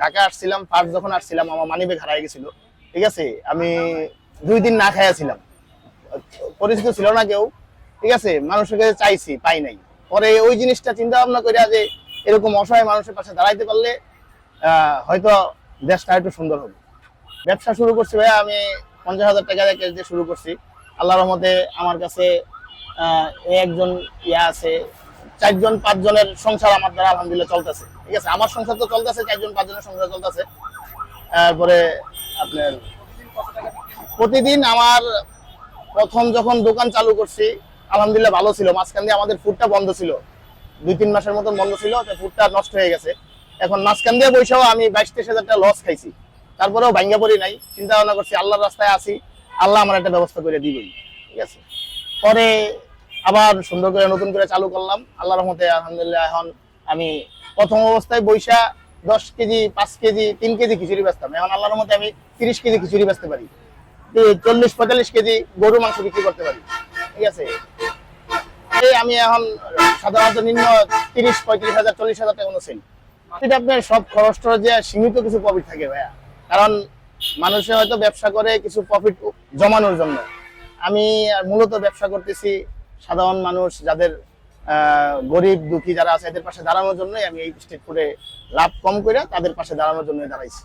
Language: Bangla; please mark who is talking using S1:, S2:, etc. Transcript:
S1: ঢাকা আসছিলাম ফার্স্ট যখন আসছিলাম, আমার মানিব্যাগ হারাই গেছিল। ঠিক আছে? আমি দুই দিন না খাইয়াছিলাম। পরিচিত ছিল না কেউ। ঠিক আছে? মানুষের কাছে চাইছি, পাই নাই। পরে ওই জিনিসটা চিন্তা ভাবনা করে যে এরকম অসহায় মানুষের পাশে দাঁড়াইতে পারলে হয়তো দেশটা একটু সুন্দর হবে ব্যবসা শুরু করছি ভাইয়া, আমি পঞ্চাশ হাজার টাকা দিয়ে cash দিয়ে শুরু করছি। আল্লাহর রহমতে আমার কাছে একজন ইয়া আছে চারজন, পাঁচজনের সংসার আমার দ্বারা আলহামদুলিল্লাহ চলতেছে। ঠিক আছে? আমার সংসার তো চলতেছে, চারজন, পাঁচজনের সংসার চলতেছে। তারপরে আপনার প্রতিদিন আমার প্রথম যখন দোকান চালু করছি, আলহামদুলিল্লাহ ভালো ছিল। মাঝখান দিয়ে আমাদের ফুডটা বন্ধ ছিল। দুই, তিন মাসের মতন বন্ধ ছিল ফুডটা নষ্ট হয়ে গেছে। এখন মাঝখান দিয়ে বৈশাও আমি বাইশ তেইশ হাজার টাকা লস খাইছি। তারপরেও ভাঙ্গা পড়ি নাই। চিন্তা ভাবনা করছি, আল্লাহর রাস্তায় আসি আল্লাহ আমার একটা ব্যবস্থা করে দিবই। ঠিক আছে? পরে আবার সুন্দর করে নতুন করে চালু করলাম। আল্লাহর রহমতে, আলহামদুলিল্লাহ, এখন আমি প্রথম অবস্থায় বৈশা দশ কেজি, পাঁচ কেজি, তিন কেজি খিচুড়ি বেচতাম। এখন আল্লাহর রহমতে আমি তিরিশ কেজি খিচুড়ি বেচতে পারি। চল্লিশ, পঁয়তাল্লিশ কেজি গরু মাংস বিক্রি করতে পারি। ঠিক আছে? এই আমি এখন সাধারণত নিম্ন তিরিশ, পঁয়ত্রিশ হাজার, চল্লিশ হাজার টাকা কোনো সেল। এটা আপনার সব খরচ যে সীমিত কিছু প্রফিট থাকে ভাইয়া, কারণ মানুষে হয়তো ব্যবসা করে কিছু প্রফিট জমানোর জন্য। আমি মূলত ব্যবসা করতেছি সাধারণ মানুষ, যাদের গরিব, দুঃখী যারা আছে, এদের পাশে দাঁড়ানোর জন্যই আমি এই স্টেট ফুডে লাভ কম করে তাদের পাশে দাঁড়ানোর জন্য দাঁড়াইছি।